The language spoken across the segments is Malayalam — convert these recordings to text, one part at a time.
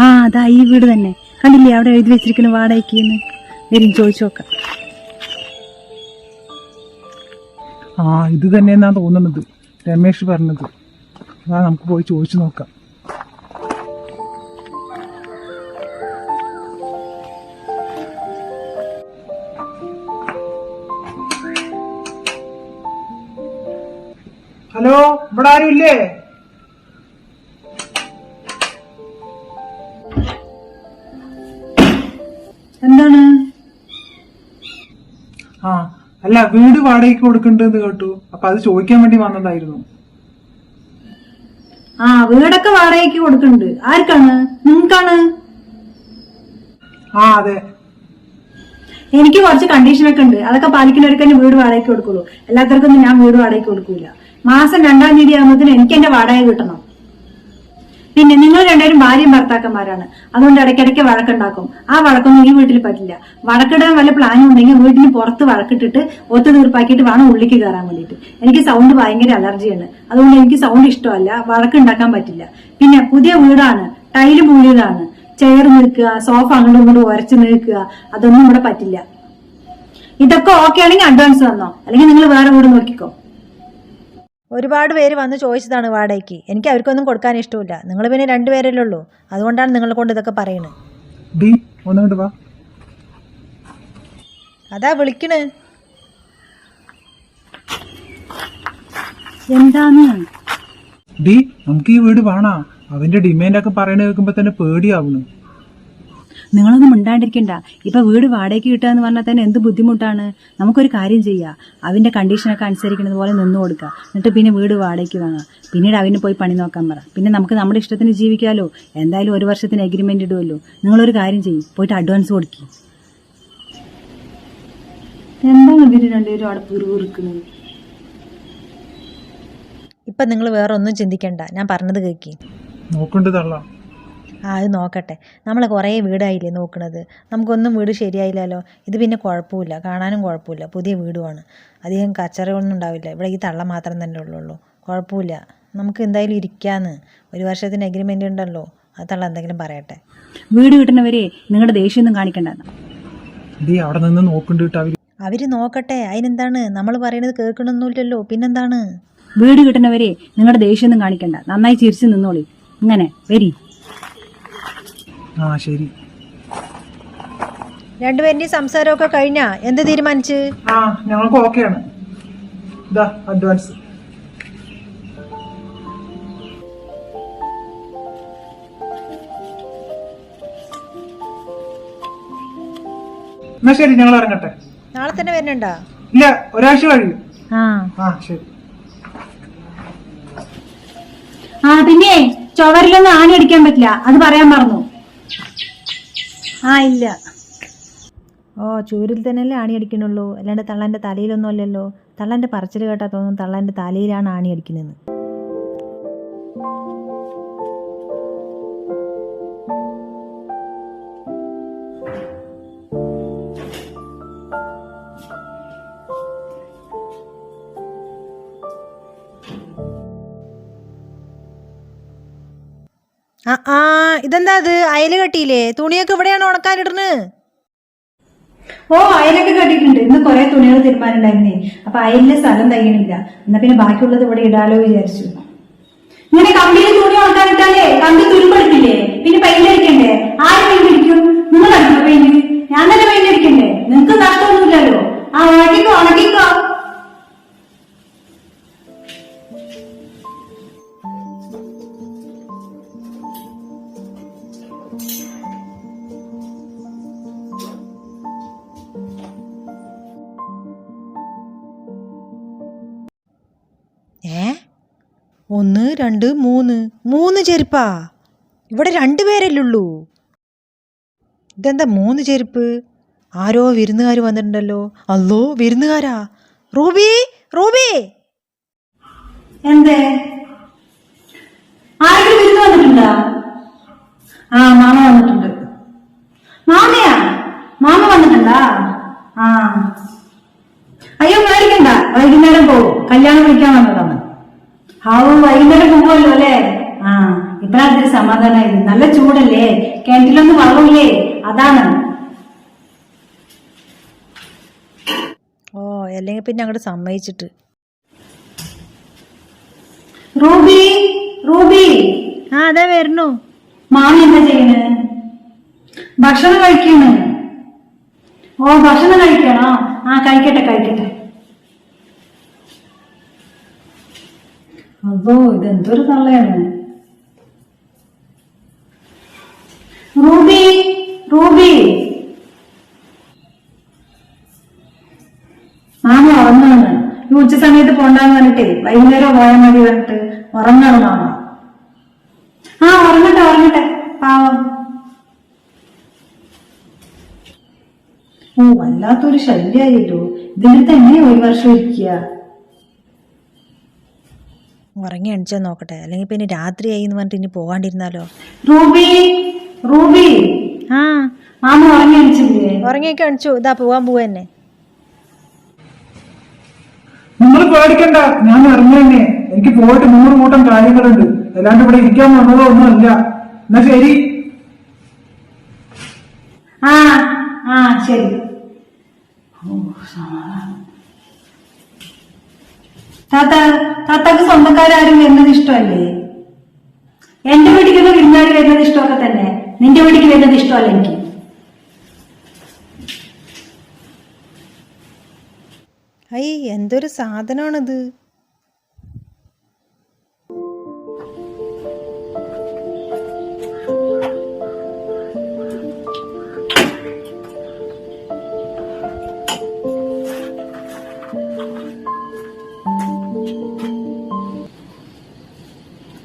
ആ അതാ ഈ വീട് തന്നെ. കണ്ടില്ലേ അവിടെ എഴുതി വെച്ചിരിക്കുന്ന വാടകയ്ക്ക് എന്ന്? വരും ചോദിച്ചു നോക്കാം. ആ ഇത് തന്നെ എന്നാ തോന്നുന്നത്. രമേഷ് പറഞ്ഞത്. അതാ നമുക്ക് പോയി ചോദിച്ചു നോക്കാം. ഹലോ ഇവിടെ ആരും ഇല്ലേ അല്ല വീട് വാടകയ്ക്ക് കൊടുക്കണ്ടെന്ന് കേട്ടു. അപ്പൊ അത് ചോദിക്കാൻ വേണ്ടി വന്നതായിരുന്നു. ആ വീടൊക്കെ വാടകയ്ക്ക് കൊടുക്കുന്നുണ്ട് ആർക്കാണ്? നിങ്ങൾക്കാണ്? ആ അതെ. എനിക്ക് കുറച്ച് കണ്ടീഷനൊക്കെ ഉണ്ട്. അതൊക്കെ പാലിക്കുന്നവർക്ക് തന്നെ വീട് വാടകയ്ക്ക് കൊടുക്കുള്ളൂ. എല്ലാത്തവർക്കൊന്നും ഞാൻ വീട് വാടകയ്ക്ക് കൊടുക്കൂല. മാസം രണ്ടാം തീയതി ആകുമ്പോഴത്തേന് എനിക്ക് എന്റെ വാടക കിട്ടണം. പിന്നെ നിങ്ങൾ രണ്ടുപേരും ഭാര്യയും ഭർത്താക്കന്മാരാണ്. അതുകൊണ്ട് ഇടയ്ക്കിടയ്ക്ക് വഴക്കുണ്ടാക്കും. ആ വഴക്കൊന്നും ഈ വീട്ടിൽ പറ്റില്ല. വഴക്കിടാൻ വല്ല പ്ലാനും ഉണ്ടെങ്കിൽ വീട്ടിന് പുറത്ത് വഴക്കിട്ടിട്ട് ഒത്തു തീർപ്പാക്കിയിട്ട് വേണം ഉള്ളിക്ക് കയറാൻ വേണ്ടിയിട്ട്. എനിക്ക് സൗണ്ട് ഭയങ്കര അലർജിയാണ് അതുകൊണ്ട് എനിക്ക് സൗണ്ട് ഇഷ്ടമല്ല. വഴക്കുണ്ടാക്കാൻ പറ്റില്ല. പിന്നെ പുതിയ വീടാണ്. ടൈൽ പൂഴിയതാണ് ചെയർ നിൽക്കുക സോഫ അങ്ങോട്ടും ഇങ്ങോട്ടും ഉരച്ച് നിൽക്കുക അതൊന്നും ഇവിടെ പറ്റില്ല. ഇതൊക്കെ ഓക്കെ ആണെങ്കിൽ അഡ്വാൻസ് തന്നോ അല്ലെങ്കിൽ നിങ്ങൾ വേറെ വീട് നോക്കിക്കോ? ഒരുപാട് പേര് വന്ന് ചോദിച്ചതാണ് വാടകയ്ക്ക്. എനിക്ക് അവർക്കൊന്നും കൊടുക്കാൻ ഇഷ്ടമില്ല. നിങ്ങൾ പിന്നെ രണ്ടുപേരല്ലേ ഉള്ളൂ അതുകൊണ്ടാണ് നിങ്ങളെ കൊണ്ട് ഇതൊക്കെ പറയുന്നത് ഡി ഒന്നുകൊണ്ട് വാ. അതാ വിളിക്കണ്. എന്താണ് ഡി നമുക്ക് ഈ വീട് വേണ. അവന്റെ ഡിമാൻഡ് ഒക്കെ പറയണ കേൾക്കുമ്പോ തന്നെ പേടിയാവുന്നു. നിങ്ങളൊന്നും മിണ്ടാണ്ടിരിക്കണ്ട. ഇപ്പൊ വീട് വാടകയ്ക്ക് കിട്ടുക എന്ന് പറഞ്ഞാൽ തന്നെ എന്ത് ബുദ്ധിമുട്ടാണ്? നമുക്കൊരു കാര്യം ചെയ്യാം. അവന്റെ കണ്ടീഷനൊക്കെ അനുസരിക്കുന്നത് പോലെ നിന്ന് കൊടുക്കുക. എന്നിട്ട് പിന്നെ വീട് വാടകയ്ക്ക് വാങ്ങാം പിന്നീട് അവന് പോയി പണി നോക്കാൻ പറ. പിന്നെ നമുക്ക് നമ്മുടെ ഇഷ്ടത്തിന് ജീവിക്കാമല്ലോ എന്തായാലും ഒരു വർഷത്തിന് എഗ്രിമെന്റ് ഇടുമല്ലോ നിങ്ങളൊരു കാര്യം ചെയ്യും. പോയിട്ട് അഡ്വാൻസ് കൊടുക്കും. എന്താണ് ഇവർ രണ്ടുപേരും അവിടെ പിറുപിറുക്കുന്നത് ഇപ്പം നിങ്ങൾ വേറെ ഒന്നും ചിന്തിക്കണ്ട. ഞാൻ പറഞ്ഞത് കേൾക്കി നോക്കണ്ടതള്ളാം തള്ള. ആ അത് നോക്കട്ടെ. നമ്മൾ കുറേ വീടായില്ലേ നോക്കണത്? നമുക്കൊന്നും വീട് ശരിയായില്ലല്ലോ. ഇത് പിന്നെ കുഴപ്പമില്ല. കാണാനും കുഴപ്പമില്ല. പുതിയ വീടുമാണ് അധികം കച്ചറകളൊന്നും ഉണ്ടാവില്ല ഇവിടെ ഈ തള്ള മാത്രം തന്നെ ഉള്ളൂ കുഴപ്പമില്ല. നമുക്ക് എന്തായാലും ഇരിക്കാന്ന്. ഒരു വർഷത്തിന് എഗ്രിമെന്റ് ഉണ്ടല്ലോ. അത് തള്ള എന്തെങ്കിലും പറയട്ടെ. വീട് കിട്ടുന്നവരെ നിങ്ങളുടെ ദേഷ്യമൊന്നും കാണിക്കണ്ട. അവിടെ നിന്ന് അവർ നോക്കട്ടെ. അതിനെന്താണ്? നമ്മൾ പറയണത് കേൾക്കണമെന്നില്ലല്ലോ പിന്നെന്താണ്? വീട് കിട്ടുന്നവരെ നിങ്ങളുടെ ദേഷ്യമൊന്നും കാണിക്കണ്ട. നന്നായി ചിരിച്ചു നിന്നോളി. ഇങ്ങനെ വരി. ആ ശരി. രണ്ടുപേരുടെയും സംസാരമൊക്കെ കഴിഞ്ഞാ? എന്ത് തീരുമാനിച്ച്? ആ ഞങ്ങൾക്ക് ഓക്കെയാണ്. ഇതാ അഡ്വാൻസ് എന്നാ ശരി ഞങ്ങൾ ഇറങ്ങട്ടെ. നാളെ തന്നെ വരുന്നുണ്ടാ ഇല്ല ഒരാഴ്ച കഴിയും. ആ. ആ ശരി. ആ പിന്നെ ചുവരിലൊന്നും ആണി അടിക്കാൻ പറ്റില്ല. അത് പറയാൻ മറന്നു. ആ ഇല്ല. ഓ ചൂരിൽ തന്നെയല്ലേ ആണി അടിക്കണുള്ളൂ അല്ലാണ്ട് തള്ളാന്റെ തലയിലൊന്നും അല്ലല്ലോ തള്ളാന്റെ പറച്ചിൽ കേട്ടാ തോന്നും തള്ളാന്റെ തലയിലാണ് ആണി അടിക്കുന്നതെന്ന് ആ ഇതെന്താ അത്? അയൽ കെട്ടിയില്ലേ? തുണിയൊക്കെ ഇവിടെയാണ് ഉണക്കാനിടുന്നത്. ഓ അയലൊക്കെ കെട്ടിയിട്ടുണ്ട്. ഇന്ന് കുറെ തുണികൾ തീരുമാനമുണ്ടായിരുന്നേ അപ്പൊ അയലിന് സ്ഥലം തയ്യണില്ല. എന്നാ പിന്നെ ബാക്കിയുള്ളത് ഇവിടെ ഇടാലോ വിചാരിച്ചു. ഇങ്ങനെ കമ്പിയിൽ തുണി ഉണക്കാനിട്ടാലേ കമ്പി തുരുമ്പെടുക്കില്ലേ? പിന്നെ പെയിന്റ് അടിക്കണ്ടേ? ആര് പെയിന്റ് അടിക്കും? നിങ്ങൾ അടിക്കോ പെയിന്റ് ഞാൻ തന്നെ പെയിന്റ് അടിക്കണ്ടേ? നിങ്ങൾക്ക് നഷ്ടമൊന്നുമില്ലല്ലോ. ആ ഉണക്കിക്കോ ഉണക്കിക്കോ. ഒന്ന് രണ്ട് മൂന്ന്. മൂന്ന് ചെരുപ്പാ. ഇവിടെ രണ്ട് പേരല്ലുള്ളൂ. ഇതെന്താ മൂന്ന് ചെരുപ്പ്? ആരോ വിരുന്നുകാർ വന്നിട്ടുണ്ടല്ലോ. അല്ലോ വിരുന്നുകാരാ. Ruby Ruby. എന്തേ? ആരെങ്കിലും വിരുന്ന് വന്നിട്ടുണ്ടോ? ആ മാമ വന്നിട്ടുണ്ട് മാമയാ മാമ വന്നിട്ടുണ്ടാ ആ അയ്യോ പേടിക്കണ്ട വൈകുന്നേരം പോവും കല്യാണം വിളിക്കാൻ വന്നതാണ് ഹാവും വൈകുന്നേരം പോകുമല്ലോ അല്ലേ ആ ഇപ്പഴാണ് ഇത്തിരി സമാധാനമായിരുന്നു നല്ല ചൂടല്ലേ? കിണറ്റിലൊന്നും വെള്ളമില്ലേ? അതാണ്. ഓ അല്ലെങ്കിൽ പിന്നെ അങ്ങോട്ട് സമ്മതിച്ചിട്ട്. Ruby Ruby. ആ അതെ വരുന്നു. മാമി എന്താ ചെയ്യണ് ഭക്ഷണം കഴിക്കണ് ഓ ഭക്ഷണം കഴിക്കണോ? ആ കഴിക്കട്ടെ കഴിക്കട്ടെ. അതോ ഇതെന്തൊരു തള്ളയാണ്? ഉച്ച സമയത്ത് പോണ്ടാന്ന് പറഞ്ഞിട്ടേ വൈകുന്നേരം പോയാൽ മതി പറഞ്ഞിട്ട് ഉറങ്ങാണ് മാമ. ആ ഉറങ്ങട്ടെ ഉറങ്ങട്ടെ. പാവം. ഓ വല്ലാത്തൊരു ശല്യായില്ലോ. ഇതിന്റെ തന്നെ ഒരു വർഷം ഇരിക്കുക? ഉറങ്ങി എണിച്ചാൽ നോക്കട്ടെ. അല്ലെങ്കിൽ പിന്നെ രാത്രിയായി എന്ന് പറഞ്ഞിട്ട് ഇനി പോകാണ്ടിരുന്നാലോ? Ruby Ruby. ആ. മാമ ഉറങ്ങി അടിച്ചില്ലേ ഉറങ്ങിയൊക്കെ എണിച്ചു. ഇതാ പോവാൻ പോവാ തന്നെ നിങ്ങൾ പേടിക്കണ്ട. ഞാൻ ഇറങ്ങി എനിക്ക് പോയിട്ട് നൂറ് കൂട്ടം കാര്യങ്ങളുണ്ട്. അല്ലാണ്ട് ഇവിടെ ഇരിക്കാൻ വന്നതോ ഒന്നുമല്ല എന്നാ ശരി. താത്താക്ക് സ്വന്തക്കാരും വരുന്നത് ഇഷ്ടമല്ലേ? എന്റെ വീട്ടിലേക്ക് വിരുന്നാർ വരുന്നത് ഇഷ്ടമൊക്കെ തന്നെ. നിന്റെ വീട്ടിലേക്ക് വരുന്നത് ഇഷ്ടമല്ല എനിക്ക്? ഐ എന്തൊരു സാധനമാണത്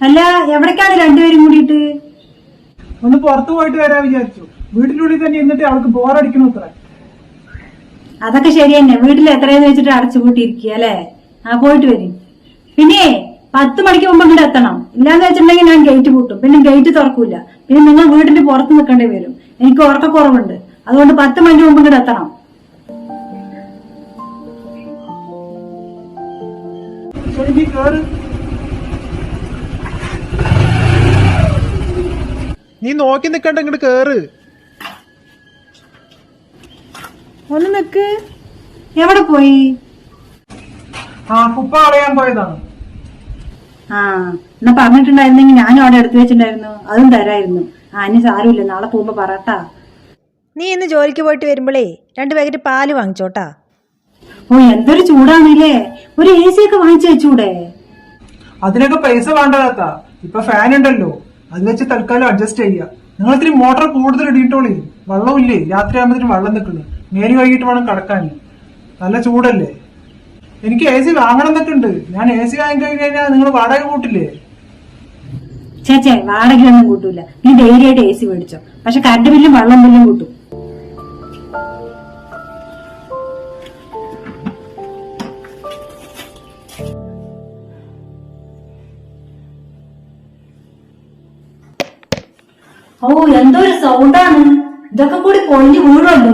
അല്ല എവിടേക്കാണ് രണ്ടുപേരും കൂടിയിട്ട്? ഒന്ന് പുറത്തു പോയിട്ട് വരാൻ വിചാരിച്ചു. വീട്ടിനുള്ളിൽ തന്നെ എന്നിട്ട് അവൾക്ക് ബോറടിക്കണോ അത്ര അതൊക്കെ ശരി തന്നെ വീട്ടിൽ എത്രയെന്ന് വെച്ചിട്ട് അടച്ചു കൂട്ടിയിരിക്കുക അല്ലേ? ആ പോയിട്ട് വരും. പിന്നെ പത്ത് മണിക്ക് മുമ്പ് ഇങ്ങോട്ട് എത്തണം. ഇല്ലാന്ന് വെച്ചിട്ടുണ്ടെങ്കിൽ ഞാൻ ഗേറ്റ് പൂട്ടും. പിന്നെ ഗേറ്റ് തുറക്കൂല. പിന്നെ നിങ്ങൾ വീട്ടിന്റെ പുറത്ത് നിൽക്കേണ്ടി വരും. എനിക്ക് ഉറക്കക്കുറവുണ്ട്. അതുകൊണ്ട് പത്ത് മണിക്ക് മുമ്പ് ഇങ്ങോട്ട് എത്തണം. നീ നോക്കി നിക്കണ്ട ഇങ്ങോട്ട് കേറ്. ഒന്ന് നിക്ക്. എവിടെ പോയി? ആ കുപ്പ കളയാൻ പോയതാണ്. ആ എന്നാ പറഞ്ഞിട്ടുണ്ടായിരുന്നെങ്കിൽ ഞാനും അവിടെ എടുത്തു വെച്ചിട്ടുണ്ടായിരുന്നു. അതും തരായിരുന്നു. ആ ഇനി സാരമില്ല. നാളെ പോകുമ്പോ പറട്ടാ. നീ ഇന്ന് ജോലിക്ക് പോയിട്ട് വരുമ്പോഴേ രണ്ട് പാക്കറ്റ് പാൽ വാങ്ങിച്ചോട്ടാ. ഓ എന്തൊരു ചൂടാണല്ലേ. ഒരു എ സി ഒക്കെ വാങ്ങിച്ചു വെച്ചൂടെ. അതിനൊക്കെ പൈസ വേണ്ടതാത്ത. ഇപ്പൊ ഫാൻ ഉണ്ടല്ലോ. അത് വെച്ച് തൽക്കാലം അഡ്ജസ്റ്റ് ചെയ്യുക നിങ്ങൾ ഇത്തിരി മോട്ടർ കൂടുതൽ ഇടിയിട്ടോളി വെള്ളമില്ലേ? രാത്രി ആകുമ്പോഴത്തേനും വെള്ളം നിൽക്കുന്നു. നേരി വൈകിട്ട് വേണം കടക്കാൻ നല്ല ചൂടല്ലേ? എനിക്ക് എ സി വാങ്ങണം എന്നൊക്കെ ഉണ്ട് ഞാൻ എ സി വാങ്ങി കഴിഞ്ഞാൽ നിങ്ങൾ വാടക കൂട്ടില്ലേ? ചേച്ചേ വാടകയൊന്നും കൂട്ടൂല. നീ ധൈര്യമായിട്ട് എ സി മേടിച്ചോ. പക്ഷെ കറണ്ട് ബില്ലും വെള്ളം ബില്ലും കൂട്ടും. ഓ എന്തോ ഒരു സൗണ്ടാണ് ഇതൊക്കെ കൂടി പൊളിഞ്ഞു വീഴുമല്ലോ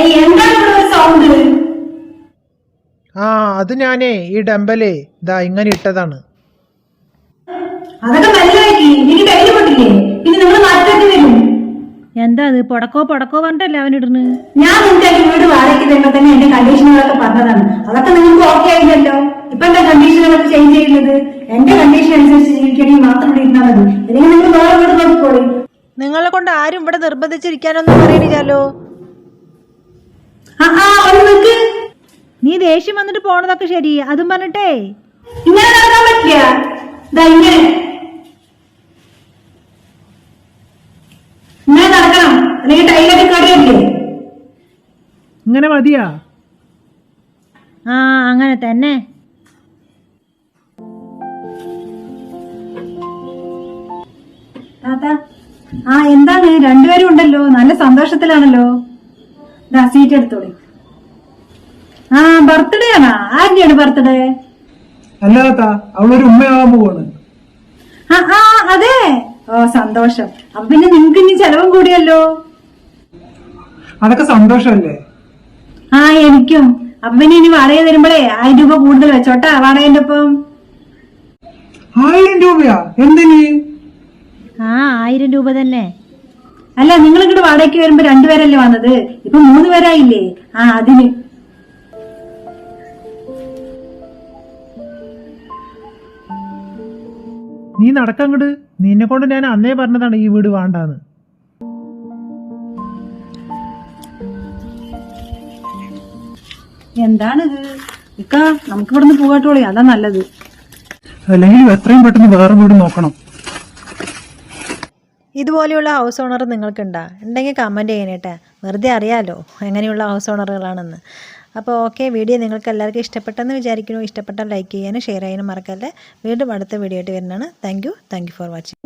ഏയ്, എന്താണ് ഇവിടെ ഒരു സൗണ്ട് ആ അത് ഞാനേ ഈ ഡമ്പലേ ഇതാ ഇങ്ങനെ ഇട്ടതാണ്. എന്താ അത്? പൊടക്കോ പൊടക്കോ പറഞ്ഞിട്ടല്ലേ അവനിടുന്നു ഞാൻ നിന്റെ എന്റെ വീട് വാടകയ്ക്ക് തരുമ്പോ തന്നെ എന്റെ കണ്ടീഷനുകളൊക്കെ പറഞ്ഞതാണ്. അതൊക്കെ നിങ്ങൾക്ക് ഓക്കെ ആയില്ലല്ലോ? ഇപ്പൊ എന്താ കണ്ടീഷനുകളൊക്കെ ചേഞ്ച് ചെയ്യുന്നത്? എന്റെ കണ്ടീഷൻ അനുസരിച്ച് ജീവിക്കണമെങ്കിൽ മാത്രം ഇവിടെ ഇരുന്നാൽ മതി. അല്ലെങ്കിൽ നിങ്ങൾ വേറെ വീട് നോക്കിക്കോളി. നിങ്ങളെ കൊണ്ട് ആരും ഇവിടെ നിർബന്ധിച്ചിരിക്കാനൊന്നും പറയണില്ലല്ലോ. ആ ആ ഒന്ന് നിൽക്ക് നീ ദേഷ്യം വന്നിട്ട് പോണതൊക്കെ ശരി. അതും പറഞ്ഞിട്ടേ. ഇങ്ങനെ നടക്കാൻ പറ്റില്ല. ഇതാ ഇങ്ങനെ. ഇങ്ങനെ നടക്കണം. അല്ലെങ്കിൽ ടൈലൊക്കെ കടിയല്ലേ? ഇങ്ങനെ മതിയാ? ആ അങ്ങനെ തന്നെ. താത്ത ആ എന്താണ് രണ്ടുപേരും ഉണ്ടല്ലോ. നല്ല സന്തോഷത്തിലാണല്ലോ. ദാ സീറ്റ് എടുത്തോളി. ആ ബർത്ത്ഡേ ആണോ. ആരുടെയാണ് ബർത്ത്ഡേ അല്ലാത്ത അവളൊരു ഉമ്മയാവാൻ പോവാണ്. ആ ആ അതെ. ഓ സന്തോഷം. അപ്പൊ പിന്നെ നിങ്ങക്ക് ഇനി ചെലവും കൂടിയല്ലോ? അതൊക്കെ സന്തോഷമല്ലേ? ആ എനിക്കും. അപ്പൊ പിന്നെ ഇനി വാടക തരുമ്പോഴേ ആയിരം രൂപ കൂടുതൽ വെച്ചോട്ടാ വാടകന്റെ ഒപ്പം? ആയിരം രൂപയാ? എന്തിന്? ആ ആയിരം രൂപ തന്നെ. അല്ല നിങ്ങൾ ഇങ്ങോട്ട് വാടകയ്ക്ക് വരുമ്പോ രണ്ടുപേരല്ലേ വന്നത്? ഇപ്പൊ മൂന്ന് പേരായില്ലേ? ആ അതിന്. നീ നടക്കങ്ങട്. നിന്നെ കൊണ്ട് ഞാൻ അന്നേ പറഞ്ഞതാണ് ഈ വീട് വേണ്ടാന്ന്. എന്താണിത്? ഇക്ക നമുക്ക് ഇവിടുന്ന് പോകാട്ടോളി. അതാ നല്ലത്. അല്ലെങ്കിൽ എത്രയും പെട്ടെന്ന് വേറെ വീട് നോക്കണം. ഇതുപോലെയുള്ള ഹൗസ് ഓണർ നിങ്ങൾക്കുണ്ടോ? ഉണ്ടെങ്കിൽ കമന്റ് ചെയ്യണേട്ടെ. വെറുതെ അറിയാലോ എങ്ങനെയുള്ള ഹൗസ് ഓണറുകളാണെന്ന് അപ്പോൾ ഓക്കെ വീഡിയോ നിങ്ങൾക്ക് എല്ലാവർക്കും ഇഷ്ടപ്പെട്ടെന്ന് വിചാരിക്കുന്നു. ഇഷ്ടപ്പെട്ടാൽ ലൈക്ക് ചെയ്യാനും ഷെയർ ചെയ്യാനും മറക്കല്ലേ. വീണ്ടും അടുത്ത വീഡിയോ ആയിട്ട് വരുന്നതാണ്. Thank you for watching